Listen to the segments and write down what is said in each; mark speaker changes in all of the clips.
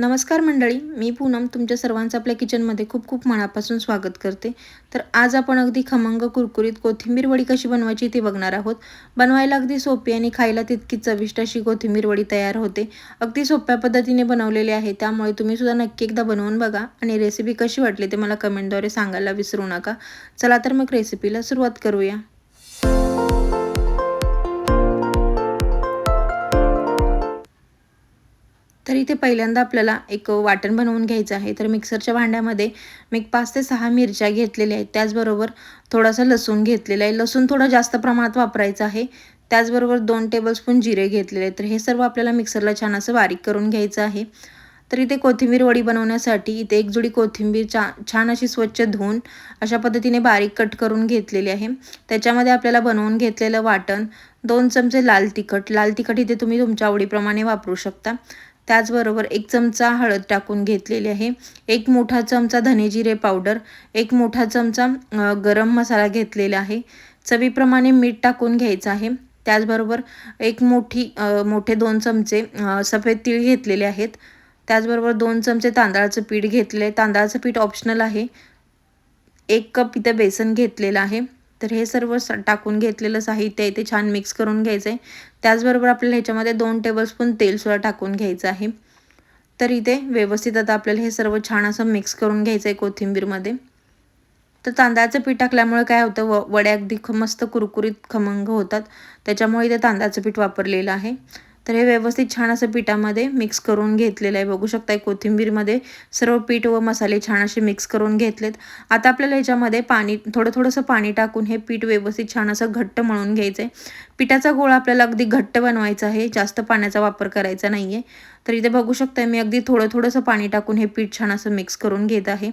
Speaker 1: नमस्कार मंडळी मी पूनम तुमच्या सर्वांचं आपल्या किचनमध्ये खूप खूप मनापासून स्वागत करते. तर आज आपण अगदी खमंग कुरकुरीत कोथिंबीर वडी कशी बनवायची ते बघणार आहोत. बनवायला अगदी सोपी आणि खायला तितकी चविष्ट अशी कोथिंबीर वडी तयार होते. अगदी सोप्या पद्धतीने बनवलेली आहे त्यामुळे तुम्ही सुद्धा नक्की एकदा बनवून बघा आणि रेसिपी कशी वाटली ते मला कमेंटद्वारे सांगायला विसरू नका. चला तर मग रेसिपीला सुरुवात करूया. तर इथे पहिल्यांदा आपल्याला एक वाटण बनवून घ्यायचं आहे. तर मिक्सरच्या भांड्यामध्ये मी पाच ते सहा मिरच्या घेतलेल्या आहेत. त्याचबरोबर थोडासा लसूण घेतलेला आहे. लसूण थोडं जास्त प्रमाणात वापरायचं आहे. त्याचबरोबर दोन टेबलस्पून जिरे घेतलेले आहेत. तर हे सर्व आपल्याला मिक्सरला छान असं बारीक करून घ्यायचं आहे. तर इथे कोथिंबीर वडी बनवण्यासाठी इथे एक जुडी कोथिंबीर चा छान अशी स्वच्छ धुवून अशा पद्धतीने बारीक कट करून घेतलेली आहे. त्याच्यामध्ये आपल्याला बनवून घेतलेलं वाटण दोन चमचे लाल तिखट. लाल तिखट इथे तुम्ही तुमच्या आवडीप्रमाणे वापरू शकता. त्याचबरोबर एक चमचा हळद टाकून घेतलेली आहे. एक मोठा चमचा धनेजिरे पावडर एक मोठा चमचा गरम मसाला घेतलेला आहे. चवीप्रमाणे मीठ टाकून घ्यायचं आहे. त्याचबरोबर एक मोठी मोठे दोन चमचे सफेद तीळ घेतलेले आहेत. त्याचबरोबर दोन चमचे तांदळाचं पीठ घेतले तांदळाचं पीठ ऑप्शनल आहे. एक कप इथं बेसन घेतलेलं आहे. तर हे सर्व स टाकून घेतलेलं साहित्य आहे ते छान मिक्स करून घ्यायचं आहे त्याचबरोबर आपल्याला ह्याच्यामध्ये दोन टेबलस्पून तेलसुद्धा टाकून घ्यायचं आहे. तर इथे व्यवस्थित आता आपल्याला हे सर्व छान असं मिक्स करून घ्यायचं आहे कोथिंबीरमध्ये. तर तांदळाचं पीठ टाकल्यामुळे काय होतं व वड्या अगदी मस्त कुरकुरीत खमंग होतात. त्याच्यामुळे इथे तांदळाचं पीठ वापरलेलं आहे. तर हे व्यवस्थित छान असं पिठामध्ये मिक्स करून घेतलेलं आहे. बघू शकता कोथिंबीरमध्ये सर्व पीठ व मसाले छान असे मिक्स करून घेतलेत. आता आपल्याला ह्याच्यामध्ये पाणी थोडं थोडंसं पाणी टाकून हे पीठ व्यवस्थित छान असं घट्ट मळून घ्यायचं आहे पिठाचा गोळा आपल्याला अगदी घट्ट बनवायचा आहे. जास्त पाण्याचा वापर करायचा नाही आहे तर इथे बघू शकता मी अगदी थोडं थोडंसं पाणी टाकून हे पीठ छान असं मिक्स करून घेत आहे.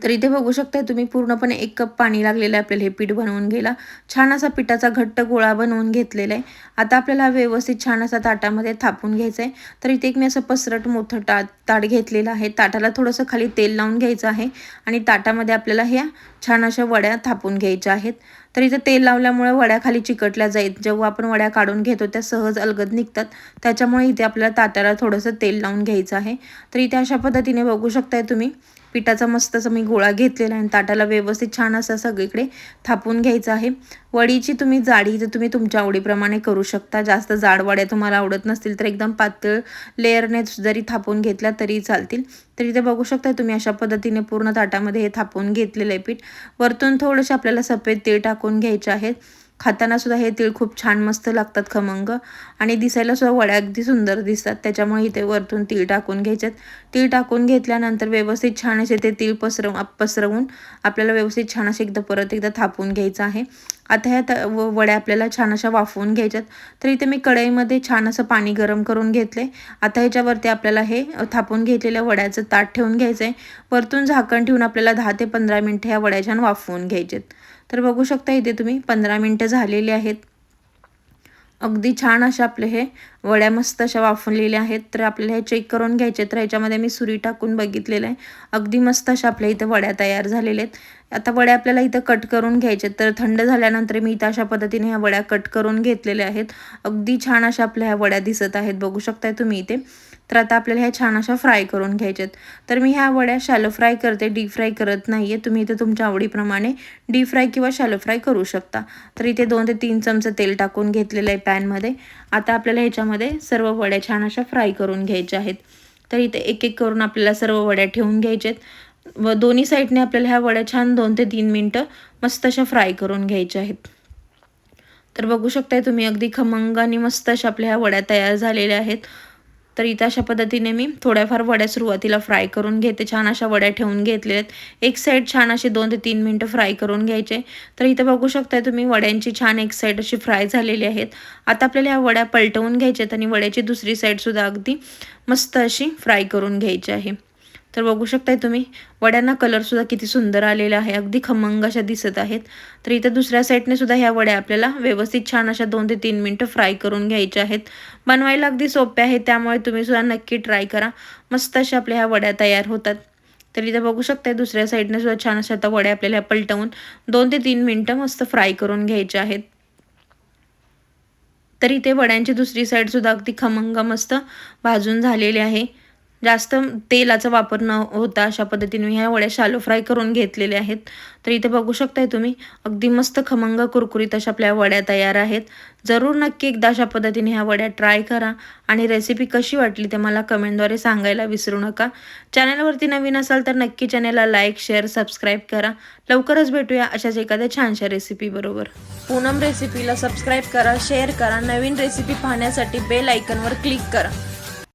Speaker 1: तर इथे बघू शकता तुम्ही पूर्णपणे एक कप पाणी लागलेलं आहे आपल्याला हे पीठ बनवून घ्यायला. छान असा पिठाचा घट्ट गोळा बनवून घेतलेला आहे. आता आपल्याला व्यवस्थित छान असा ताटामध्ये थापून घ्यायचं आहे. तर इथे एक मी असं पसरट मोठं टा ताट घेतलेलं आहे. ताटाला थोडंसं खाली तेल लावून घ्यायचं आहे. आणि ताटामध्ये आपल्याला ह्या छान अशा वड्या थापून घ्यायच्या आहेत. तर इथं तेल लावल्यामुळे वड्या खाली चिकटल्या जाईल जेव्हा आपण वड्या काढून घेतो त्या सहज अलगद निघतात. त्याच्यामुळे इथे आपल्याला ताटाला थोडंसं तेल लावून घ्यायचं आहे. तर इथे अशा पद्धतीने बघू शकताय तुम्ही. पिठाचा मस्त असं मी गोळा घेतलेला आहे आणि ताटाला व्यवस्थित छान असा सगळीकडे थापून घ्यायचं आहे. वडीची तुम्ही जाडी तर तुम्ही तुमच्या आवडीप्रमाणे करू शकता. जास्त जाड वड्या तुम्हाला आवडत नसतील तर एकदम पातळ लेअरने जरी थापून घेतल्या तरी चालतील. तर इथे बघू शकता तुम्ही अशा पद्धतीने पूर्ण ताटामध्ये हे थापून घेतलेलं आहे पीठ. वरतून थोडंसं आपल्याला सफेद तीळ टाकून घ्यायचे आहेत खाताना सुद्धा हे तीळ खूप छान मस्त लागतात खमंग. आणि दिसायला सुद्धा वड्या अगदी सुंदर दिसतात. त्याच्यामुळे इथे वरतून तीळ टाकून घ्यायच्यात. तीळ टाकून घेतल्यानंतर व्यवस्थित छान असे ते तीळ पसरव पसरवून आपल्याला व्यवस्थित छान असे एकदा परत एकदा थापून घ्यायचं आहे. आता ह्या वड्या आपल्याला छान अशा वाफवून घ्यायच्यात. तर इथे मी कढईमध्ये छान असं पाणी गरम करून घेतले आता ह्याच्यावरती आपल्याला हे थापून घेतलेल्या वड्याचं ताट ठेवून घ्यायचं आहे वरतून झाकण ठेवून आपल्याला दहा ते पंधरा मिनटं ह्या वड्या छान वाफवून घ्यायच्यात तर बघू शकता इथे तुम्ही पंधरा मिनटं झालेले आहेत. अगदी छान अशा आपले हे वड्या मस्त अशा वाफवलेल्या आहेत. तर आपल्याला हे चेक करून घ्यायचे तर ह्याच्यामध्ये मी सुरी टाकून बघितलेलं आहे. अगदी मस्त अशा आपल्या इथं वड्या तयार झालेल्या आहेत. आता वड्या आपल्याला इथं कट करून घ्यायचे तर थंड झाल्यानंतर मी इथं अशा पद्धतीने ह्या वड्या कट करून घेतलेल्या आहेत. अगदी छान अशा आपल्या ह्या वड्या दिसत आहेत. बघू शकताय तुम्ही इथे. तर आता आपल्याला ह्या छान अशा फ्राय करून घ्यायच्यात. तर मी ह्या वड्या शॅलो फ्राय करते डीप फ्राय करत नाही आहे तुम्ही इथे तुमच्या आवडीप्रमाणे डीप फ्राय किंवा शॅलो फ्राय करू शकता. तर इथे दोन ते तीन चमचे तेल टाकून घेतलेलं आहे पॅनमध्ये आता आपल्याला ह्याच्यामध्ये सर्व वड्या छान अशा फ्राय करून घ्यायच्या आहेत. तर इथे एक एक करून आपल्याला सर्व वड्या ठेवून घ्यायच्यात. व दोन्ही साईडने आपल्याला ह्या वड्या छान दोन ते तीन मिनटं मस्त अशा फ्राय करून घ्यायच्या आहेत. तर बघू शकताय तुम्ही अगदी खमंग आणि मस्त अशा आपल्या ह्या वड्या तयार झालेल्या आहेत. तर इथं अशा पद्धतीने मी थोड्याफार वड्या सुरुवातीला फ्राय करून घेते. छान अशा वड्या ठेवून घेतलेल्या आहेत. एक साईड छान असे दोन ते तीन मिनटं फ्राय करून घ्यायचे. तर इथं बघू शकताय तुम्ही वड्यांची छान एक साईड अशी फ्राय झालेली आहेत. आता आपल्याला ह्या वड्या पलटवून घ्यायच्यात आणि वड्याची दुसरी साईडसुद्धा अगदी मस्त अशी फ्राय करून घ्यायची आहे. तर बघू शकताय तुम्ही वड्यांना कलरसुद्धा किती सुंदर आलेला आहे अगदी खमंग अशा दिसत आहेत. तर इथं दुसऱ्या साईडने सुद्धा ह्या वड्या आपल्याला व्यवस्थित छान अशा दोन ते तीन मिनटं फ्राय करून घ्यायच्या आहेत. बनवायला अगदी सोप्या आहेत त्यामुळे तुम्ही सुद्धा नक्की ट्राय करा. मस्त अशा आपल्या ह्या वड्या तयार होतात. तर इथं बघू शकताय दुसऱ्या साईडने सुद्धा छान अशा आता वड्या आपल्याला पलटवून दोन ते तीन मिनटं मस्त फ्राय करून घ्यायच्या आहेत. तर इथे वड्यांची दुसरी साईडसुद्धा अगदी खमंग मस्त भाजून झालेली आहे. जास्त तेलाचा वापर न होता अशा पद्धतीने मी ह्या वड्या शालो फ्राय करून घेतलेल्या आहेत. तर इथे बघू शकताय तुम्ही अगदी मस्त खमंग कुरकुरीत अशा आपल्या वड्या तयार आहेत. जरूर नक्की एकदा अशा पद्धतीने ह्या वड्या ट्राय करा आणि रेसिपी कशी वाटली ते मला कमेंटद्वारे सांगायला विसरू नका. चॅनलवरती नवीन असाल तर नक्की चॅनलला लाईक शेअर सबस्क्राईब करा. लवकरच भेटूया अशाच एखाद्या छानशा रेसिपीबरोबर पूनम रेसिपीला सबस्क्राईब करा शेअर करा नवीन रेसिपी पाहण्यासाठी बेल आयकनवर क्लिक करा.